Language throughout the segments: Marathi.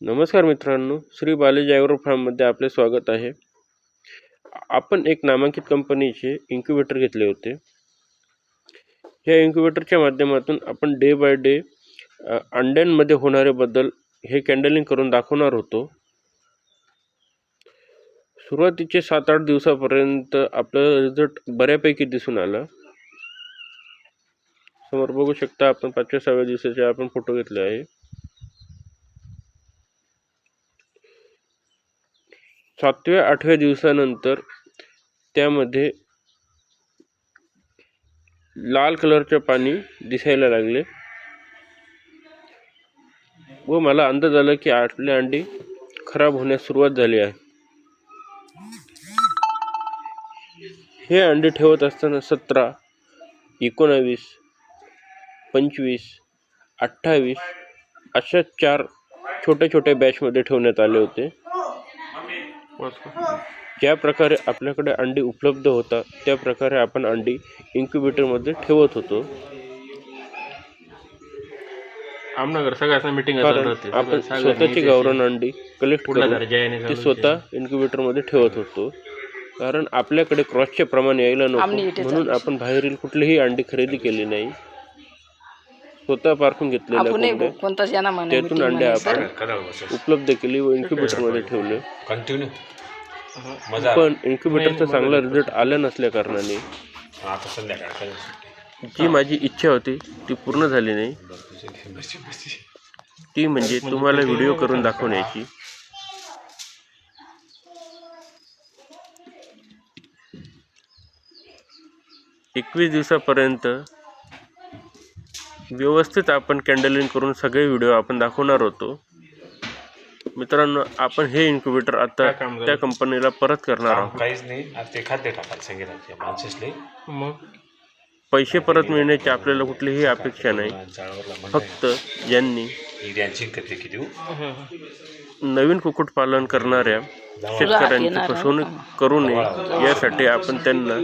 नमस्कार मित्रांनो श्री बालाजी ॲग्रो फार्ममध्ये आपले स्वागत आहे. आपण एक नामांकित कंपनीचे इन्क्युबेटर घेतले होते. या इन्क्युबेटरच्या माध्यमातून आपण डे बाय डे अंड्यांमध्ये होणारे बदल हे कॅन्डलिंग करून दाखवणार होतो. सुरुवातीचे सात आठ दिवसापर्यंत आपला रिझल्ट बऱ्यापैकी दिसून आला. समोर बघू शकता आपण पाचव्या सहाव्या दिवसाचे आपण फोटो घेतले आहे. सातव्या आठव्या दिवसानंतर त्यामध्ये लाल कलरचे पाणी दिसायला लागले. व मला अंदाज आला की आठले अंडी खराब होण्यास सुरुवात झाली आहे. हे अंडे ठेवत असताना सतरा एकोणावीस पंचवीस अठ्ठावीस अशा चार छोट्या छोट्या बॅचमध्ये ठेवण्यात आले होते. ज्या प्रकारे आपल्याकडे अंडी उपलब्ध होतात त्या प्रकारे आपण अंडी इन्क्युबेटरमध्ये ठेवत होतो. आमनगर सगळ्यांना मिटिंग आपण स्वतःची गावरान अंडी कलेक्ट करून ती स्वतः इन्क्युबेटरमध्ये ठेवत होतो. कारण आपल्याकडे क्रॉसचे प्रमाण यायला नको. म्हणून आपण बाहेरील कुठलीही अंडी खरेदी केली नाही. स्वतः पारखून घेतलेल्या त्यातून meeting अंडे म्हणे, आपण. उपलब्ध केली व इन्क्युबेटरमध्ये ठेवले. कंटिन्यू मजा पण इन्क्युबेटरचा चांगला रिझल्ट आला नसल्या कारणाने. आता संध्याकाळ जी माझी इच्छा होती ती पूर्ण झाली नाही. ती म्हणजे तुम्हाला व्हिडिओ करून दाखवण्याची. एकवीस दिवसापर्यंत व्यवस्थित आपण कॅन्डलिंग करून सगळे व्हिडिओ आपण दाखवणार होतो. मित्रांनो आपण हे इन्क्युबेटर आता काय काम झालं? त्या कंपनीला परत करणार आहोत. काहीच नाही. आता ते खाद्य टाकायला सांगितलं माणसेसले. मग? पैसे परत मिळण्याची आपल्याला कुठलीही अपेक्षा नाही. फक्त कधी किती देऊ नवीन कुक्कुटपालन करणाऱ्या शेतकऱ्यांची फसवणूक करू नये. यासाठी आपण त्यांना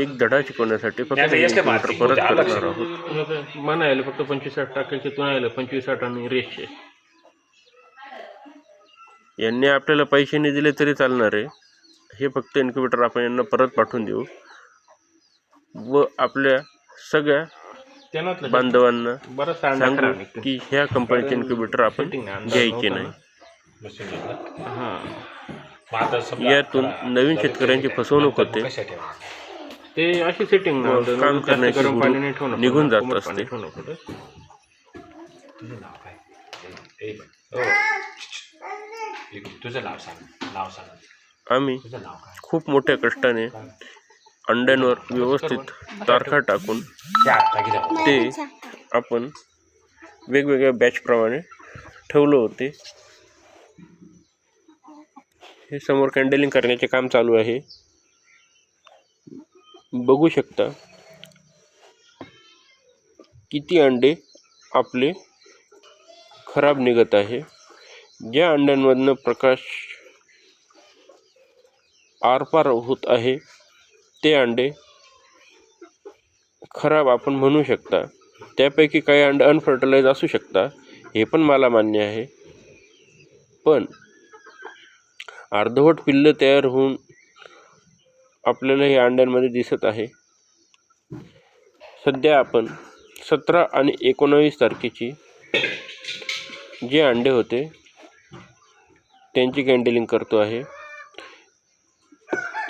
एक धडा शिकवण्यासाठी फक्त नाही, हे इन्क्युबेटर परत करणार आहोत. मला आलं फक्त पंचवीस साठ टाकायचे तू आलं पंचवीस साठ आणि रेसचे यांनी आपल्याला पैसे नाही दिले तरी चालणार आहे. हे फक्त इन्क्युबेटर आपण यांना परत पाठवून देऊ. व आपल्या सगळ्या बांधवांना बरं सांग की ह्या कंपनीचे इन्क्युबेटर आपण घ्यायचे नाही. हां. यातून नवीन शेतकऱ्यांची फसवणूक होते. ते अशी सेटिंग व काम करण्याची निघून जात असते. तुझं नाव सांग नाव सांग आम्ही तुझं नाव काय खूप मोठ्या कष्टाने अंड्यांवर व्यवस्थित तारखा टाकून ते आत्ता घे ते आपण वेगवेगळ्या बॅचप्रमाणे ठेवलं होते. हे समोर कॅन्डलिंग करण्याचे काम चालू आहे. बघू शकता किती अंडे आपले खराब निघत आहे. ज्या अंड्यांमधनं प्रकाश आरपार होत आहे. ते अंडे खराब आपण म्हणू शकता. त्यापैकी काही अंडे अनफर्टिलाइज असू शकता. हे पण मला मान्य आहे. पण अर्धवट पिल्लं तयार होऊन आपल्याला हे अंड्यांमध्ये दिसत आहे. सध्या आपण सतरा आणि एकोणावीस तारखेची जे अंडे होते त्यांची कॅन्डलिंग करतो आहे.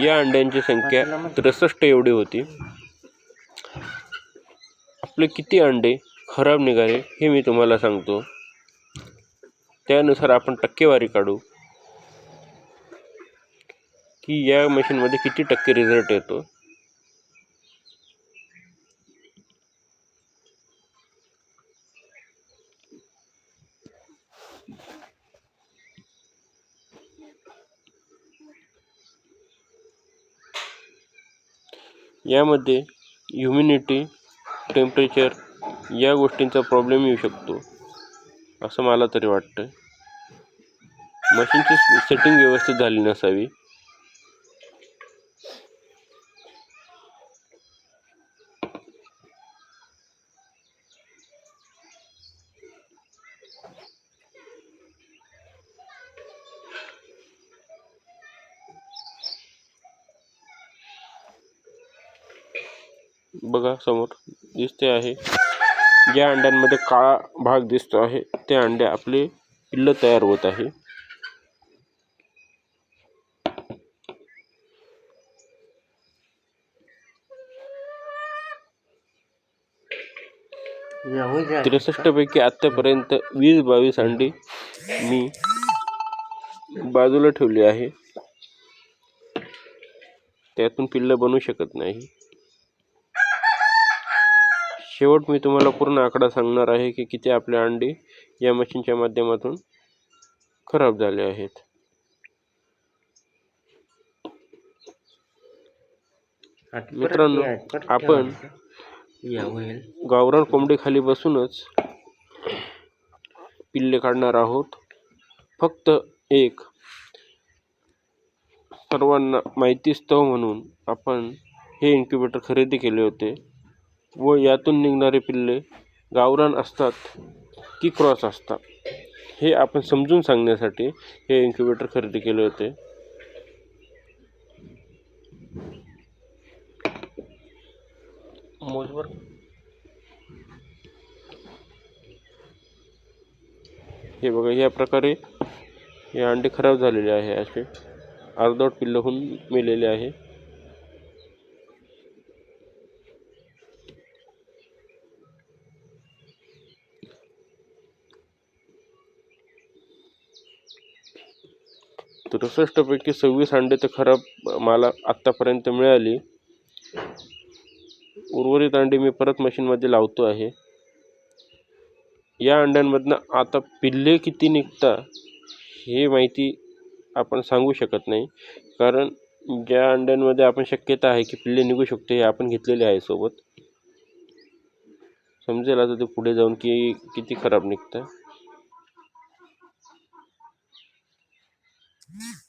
या अंड्यांची संख्या त्रेसष्ट एवढी होती. आपले किती अंडे खराब निघाले हे मी तुम्हाला सांगतो. त्यानुसार आपण टक्केवारी काढू. की या मशीनमध्ये किती टक्के रिझल्ट येतो? यामध्ये ह्युमिनिटी टेम्परेचर या गोष्टींचा प्रॉब्लेम येऊ शकतो असं मला तरी वाटतं मशीनची सेटिंग व्यवस्थित झाली नसावी. बघा समोर दिसते आहे. ज्या अंड्यांमध्ये काळा भाग दिसतो आहे ते अंडे आपले पिल्लं तयार होत आहे. त्रेसष्ट पैकी आतापर्यंत वीस बावीस अंडी मी बाजूला ठेवली आहे. त्यातून पिल्लं बनवू शकत नाही. शेवट मी तुम्हाला पूर्ण आकडा सांगणार आहे की किती आपले अंडे या मशीनच्या माध्यमातून खराब झाले आहेत. मित्रांनो आपण गावरान कोंबडी खाली बसूनच पिल्ले काढणार आहोत. फक्त एक सर्वांना माहितीस्तव म्हणून आपण हे इन्क्युबेटर खरेदी केले होते. व यातून निघणारे पिल्ले गावरान असतात की क्रॉस असतात. हे आपण समजून सांगण्यासाठी हे इन्क्युबेटर खरेदी केले होते. मोजवर. हे बघा या प्रकारे हे अंडे खराब झालेले आहे असे. अर्धवट पिल्लं होऊन मेलेले आहे. त्रेसष्टपैकी सव्वीस अंडे तर खराब मला आत्तापर्यंत मिळाली. उर्वरित अंडे मी परत मशीनमध्ये लावतो आहे. या अंड्यांमधनं आता पिल्ले किती निघतात हे माहिती आपण सांगू शकत नाही. कारण ज्या अंड्यांमध्ये आपण शक्यता आहे की पिल्ले निघू शकते हे आपण घेतलेले आहे सोबत. समजेल आता ते पुढे जाऊन की किती खराब निघतं. Yeah.